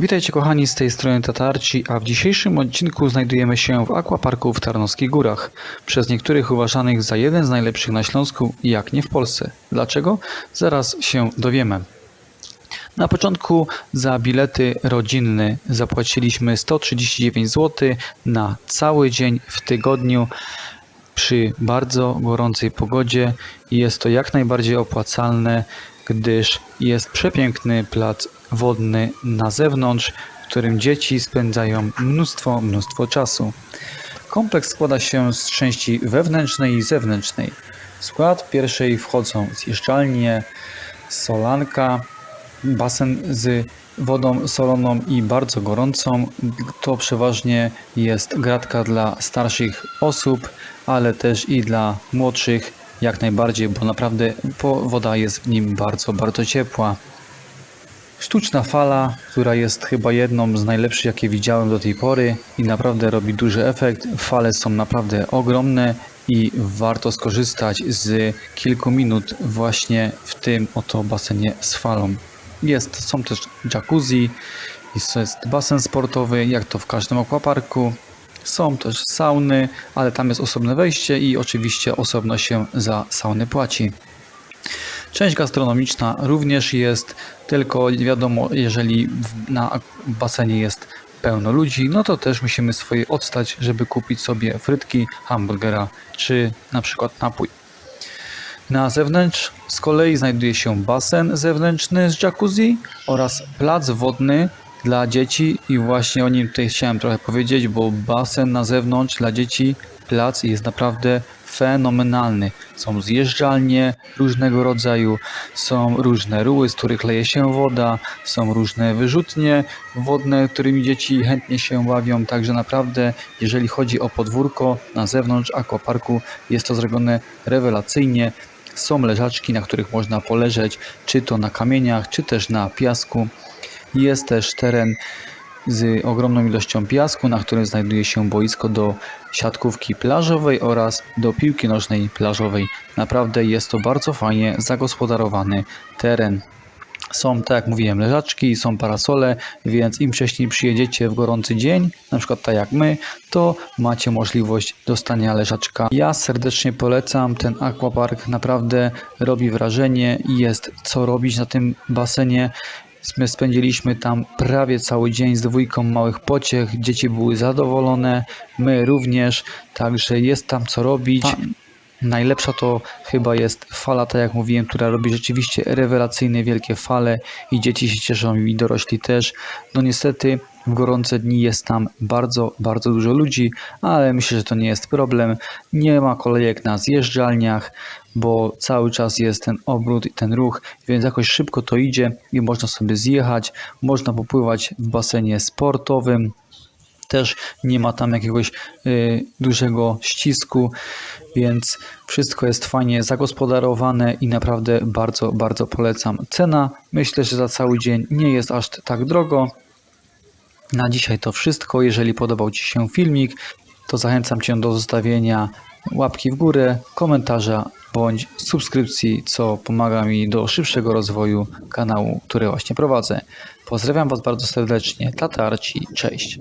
Witajcie kochani z tej strony Tatarci, a w dzisiejszym odcinku znajdujemy się w Aquaparku w Tarnowskich Górach, przez niektórych uważanych za jeden z najlepszych na Śląsku, jak nie w Polsce. Dlaczego? Zaraz się dowiemy. Na początku za bilety rodzinne zapłaciliśmy 139 zł na cały dzień w tygodniu przy bardzo gorącej pogodzie jest to jak najbardziej opłacalne, gdyż jest przepiękny plac wodny na zewnątrz, w którym dzieci spędzają mnóstwo, mnóstwo czasu. Kompleks składa się z części wewnętrznej i zewnętrznej. W skład pierwszej wchodzą zjeżdżalnie, solanka, basen z wodą soloną i bardzo gorącą. To przeważnie jest gratka dla starszych osób, ale też i dla młodszych jak najbardziej, bo naprawdę woda jest w nim bardzo, bardzo ciepła. Sztuczna fala, która jest chyba jedną z najlepszych, jakie widziałem do tej pory i naprawdę robi duży efekt. Fale są naprawdę ogromne i warto skorzystać z kilku minut właśnie w tym oto basenie z falą. Jest, są też jacuzzi, jest, basen sportowy, jak to w każdym aquaparku. Są też sauny, ale tam jest osobne wejście i oczywiście osobno się za sauny płaci. Część gastronomiczna również jest, tylko wiadomo, jeżeli na basenie jest pełno ludzi, no to też musimy swoje odstać, żeby kupić sobie frytki, hamburgera czy na przykład napój. Na zewnątrz z kolei znajduje się basen zewnętrzny z jacuzzi oraz plac wodny dla dzieci i właśnie o nim tutaj chciałem trochę powiedzieć, bo basen na zewnątrz dla dzieci, plac jest naprawdę fenomenalny. Są zjeżdżalnie różnego rodzaju, są różne ruły, z których leje się woda, są różne wyrzutnie wodne, którymi dzieci chętnie się bawią, także naprawdę jeżeli chodzi o podwórko na zewnątrz aquaparku jest to zrobione rewelacyjnie. Są leżaczki, na których można poleżeć, czy to na kamieniach, czy też na piasku. Jest też teren z ogromną ilością piasku, na którym znajduje się boisko do siatkówki plażowej oraz do piłki nożnej plażowej. Naprawdę jest to bardzo fajnie zagospodarowany teren. Są, tak jak mówiłem, leżaczki, są parasole, więc im wcześniej przyjedziecie w gorący dzień, na przykład tak jak my, to macie możliwość dostania leżaczka. Ja serdecznie polecam ten aquapark, naprawdę robi wrażenie i jest co robić na tym basenie. My spędziliśmy tam prawie cały dzień z dwójką małych pociech, dzieci były zadowolone, my również, także jest tam co robić. Najlepsza to chyba jest fala, tak jak mówiłem, która robi rzeczywiście rewelacyjne wielkie fale i dzieci się cieszą i dorośli też. No niestety w gorące dni jest tam bardzo, bardzo dużo ludzi, ale myślę, że to nie jest problem. Nie ma kolejek na zjeżdżalniach, bo cały czas jest ten obrót i ten ruch, więc jakoś szybko to idzie i można sobie zjechać, można popływać w basenie sportowym też nie ma tam jakiegoś y, dużego ścisku, więc wszystko jest fajnie zagospodarowane i naprawdę bardzo, bardzo polecam. Cena myślę, że za cały dzień nie jest aż tak drogo. Na dzisiaj to wszystko. Jeżeli podobał Ci się filmik, to zachęcam Cię do zostawienia łapki w górę, komentarza bądź subskrypcji, co pomaga mi do szybszego rozwoju kanału, który właśnie prowadzę. Pozdrawiam Was bardzo serdecznie. Tatarci, cześć.